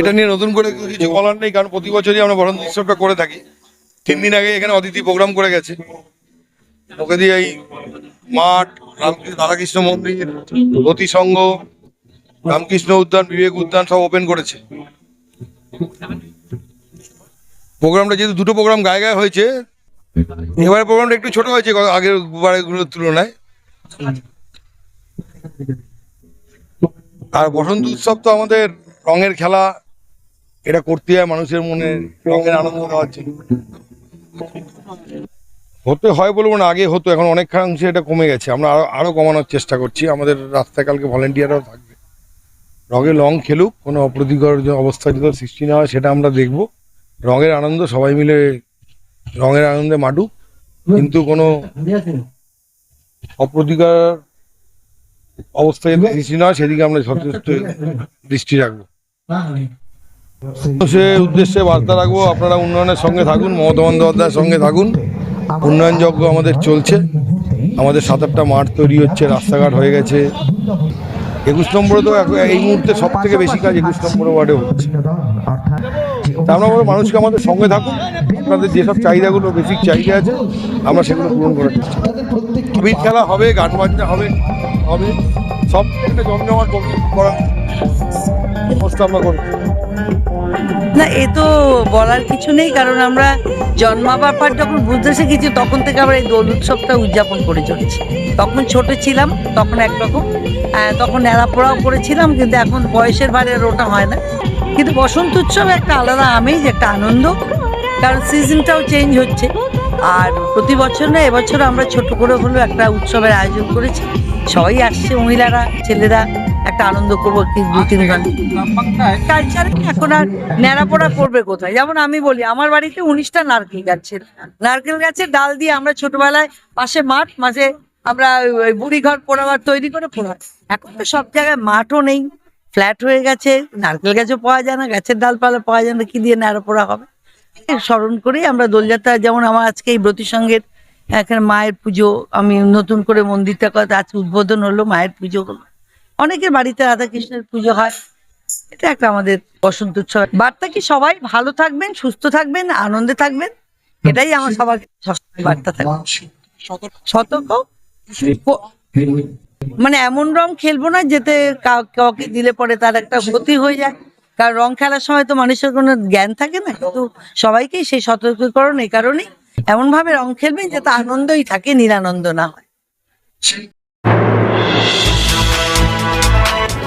এটা নিয়ে নতুন করে কিছু বলার নেই কারণ প্রতি বছরই আমরা বরণ উৎসবটা করে থাকি। তিন দিন আগে এখানে অতিথি প্রোগ্রাম করে গেছে। ওকে দিয়ে এই মাঠ রামকৃষ্ণ রাধাকৃষ্ণ মন্দির গতি সংঘ রামকৃষ্ণ উদ্যান বিবেক উদ্যান সব ওপেন করেছে। প্রোগ্রামটা যেহেতু দুটো প্রোগ্রাম গায়ে গায়ে হয়েছে এবারে প্রোগ্রামটা একটু ছোট হয়েছে আগের বারেগুলোর তুলনায়। আর বসন্ত উৎসব তো আমাদের রঙের খেলা এটা করতে হয় মানুষের মনে রঙের আনন্দ দেওয়ার জন্য। হতে হয় বলব না আগে হতো এখন অনেকাংশে এটা কমে গেছে। আমরা আরও আরও কমানোর চেষ্টা করছি। আমাদের রাস্তায় কালকে ভলেন্টিয়াররাও থাকবে। রঙে রং খেলুক কোনো অপ্রীতিকর যে অবস্থা যদি সৃষ্টি না হয় সেটা আমরা দেখব। রঙের আনন্দ সবাই মিলে রঙের আনন্দে মাটুক। কিন্তু কোনো অপ্রতিকার অবস্থা যদি সৃষ্টি না হয় সেদিকে আমরা যথেষ্ট দৃষ্টি রাখব। সে উদ্দেশ্যে বার্তা রাখব, আপনারা উন্নয়নের সঙ্গে থাকুন, মমতা বন্দ্যোপাধ্যায়ের সঙ্গে থাকুন। উন্নয়ন যজ্ঞ আমাদের চলছে। আমাদের সাত আটটা মাঠ তৈরি হচ্ছে, রাস্তাঘাট হয়ে গেছে। একুশ নম্বরে তো এই মুহূর্তে সব থেকে বেশি কাজ একুশ নম্বর ওয়ার্ডে হচ্ছে। আমরা বলব মানুষকে আমাদের সঙ্গে থাকুন। আপনাদের যেসব চাহিদাগুলো বেসিক চাহিদা আছে, আমরা সেগুলো পূরণ করার চেষ্টা করব। আবির খেলা হবে, গান বাজনা হবে হবে। সব একটা করার ব্যবস্থা আমরা করব। না, এ তো বলার কিছু নেই, কারণ আমরা জন্মাবার পর যখন বুঝতে শিখেছি, তখন থেকে আমরা এই দোল উৎসবটা উদযাপন করে চলেছি। তখন ছোট ছিলাম, তখন একরকম তখন নেড়াপোড়াও করেছিলাম, কিন্তু এখন বয়সের ভারে ওটা হয় না। কিন্তু বসন্ত উৎসব একটা আলাদা আমেজ, একটা আনন্দ, কারণ সিজনটাও চেঞ্জ হচ্ছে। আর প্রতি বছর না, এবছর আমরা ছোট করে হলেও একটা উৎসবের আয়োজন করেছি। সবাই আসছে, মহিলারা, ছেলেরা একটা আনন্দ করব দু তিন ঘণ্টা কালচারে এখন আর ন্যাড়াপোড়া করবে কোথায়? যেমন আমি বলি আমার বাড়িতে উনিশটা নারকেল গাছ ছিল নারকেল গাছের ডাল দিয়ে আমরা ছোটবেলায় পাশে মাঠ মাঝে আমরা ওই বুড়ি ঘর পোড়াবার তৈরি করে পোড়া এখন তো সব জায়গায় মাঠও নেই ফ্ল্যাট হয়ে গেছে নারকেল গাছও পাওয়া যায় না গাছের ডালপালা পাওয়া যায় না কি দিয়ে ন্যাড়া পোড়া হবে স্মরণ করেই আমরা দোলযাত্রা যেমন আমার আজকে এই ব্রতী সঙ্গের এখানে মায়ের পুজো আমি নতুন করে মন্দিরটা কথা আজকে উদ্বোধন হলো মায়ের পুজো হলো। অনেকের বাড়িতে রাধাকৃষ্ণের পুজো হয়। এটা একটা আমাদের বসন্ত উৎসব। বার্তা কি? সবাই ভালো থাকবেন, সুস্থ থাকবেন, আনন্দে থাকবেন। এটাই আমার সবার সবসময় বার্তা থাকবে সতর্ক। মানে এমন রং খেলব না যেতে কাউ- কাউকে দিলে পরে তার একটা ক্ষতি হয়ে যায়। কারণ রং খেলার সময় তো মানুষের কোনো জ্ঞান থাকে না। কিন্তু সবাইকেই সেই সতর্কীকরণ এই কারণেই এমন ভাবে রং খেলবেন যাতে আনন্দই থাকে, নিরানন্দ না হয়।